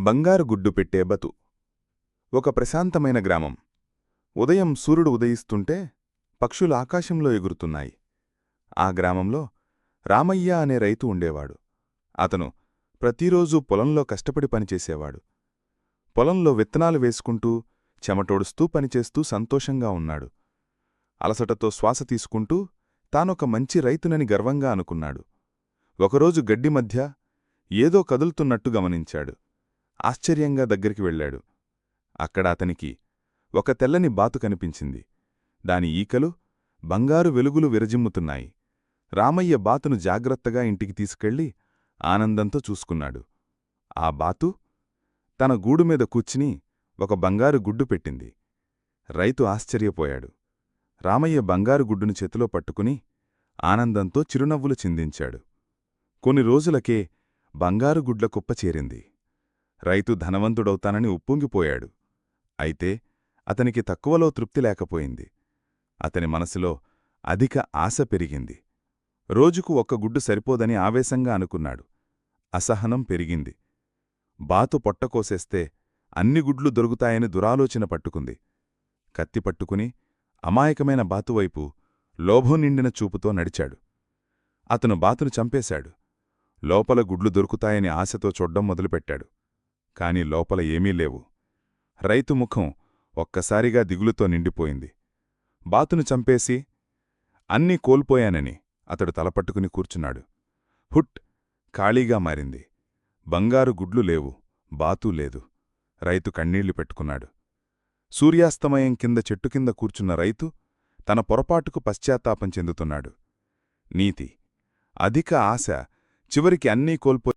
బంగారు గుడ్డు పెట్టే బతు. ఒక ప్రశాంతమైన గ్రామం. ఉదయం సూర్యుడు ఉదయిస్తుంటే పక్షులు ఆకాశంలో ఎగురుతున్నాయి. ఆ గ్రామంలో రామయ్య అనే రైతు ఉండేవాడు. అతను ప్రతిరోజూ పొలంలో కష్టపడి పనిచేసేవాడు. పొలంలో విత్తనాలు వేసుకుంటూ చెమటోడుస్తూ పనిచేస్తూ సంతోషంగా ఉన్నాడు. అలసటతో శ్వాస తీసుకుంటూ తానొక మంచి రైతునని గర్వంగా అనుకున్నాడు. ఒకరోజు గడ్డి మధ్య ఏదో కదులుతున్నట్టు గమనించాడు. ఆశ్చర్యంగా దగ్గరికి వెళ్ళాడు. అక్కడ అతనికి ఒక తెల్లని బాతు కనిపించింది. దాని ఈకలు బంగారు వెలుగులు విరజిమ్ముతున్నాయి. రామయ్య బాతును జాగ్రత్తగా ఇంటికి తీసుకెళ్ళి ఆనందంతో చూసుకున్నాడు. ఆ బాతు తన గూడుమీద కూర్చుని ఒక బంగారు గుడ్డు పెట్టింది. రైతు ఆశ్చర్యపోయాడు. రామయ్య బంగారు గుడ్డును చేతిలో పట్టుకుని ఆనందంతో చిరునవ్వులు చిందించాడు. కొన్ని రోజులకే బంగారు గుడ్ల కుప్ప చేరింది. రైతు ధనవంతుడవుతానని ఉప్పొంగిపోయాడు. అయితే అతనికి తక్కువలో తృప్తి లేకపోయింది. అతని మనసులో అధిక ఆశ పెరిగింది. రోజుకు ఒక్క గుడ్డు సరిపోదని ఆవేశంగా అనుకున్నాడు. అసహనం పెరిగింది. బాతు పొట్టకోసేస్తే అన్ని గుడ్లు దొరుకుతాయని దురాలోచన పట్టుకుంది. కత్తి పట్టుకుని అమాయకమైన బాతువైపు లోభం నిండిన చూపుతో నడిచాడు. అతను బాతును చంపేశాడు. లోపల గుడ్లు దొరుకుతాయని ఆశతో చూడ్డం మొదలుపెట్టాడు. కాని లోపల ఏమీ లేవు. రైతు ముఖం ఒక్కసారిగా దిగులుతో నిండిపోయింది. బాతును చంపేసి అన్నీ కోల్పోయానని అతడు తలపట్టుకుని కూర్చున్నాడు. హుట్! ఖాళీగా మారింది. బంగారు గుడ్లు లేవు బాతూ లేదు. రైతు కన్నీళ్ళు పెట్టుకున్నాడు. సూర్యాస్తమయం కింద చెట్టు కింద కూర్చున్న రైతు తన పొరపాటుకు పశ్చాత్తాపం చెందుతున్నాడు. నీతి! అధిక ఆశ! చివరికి అన్నీ కోల్పో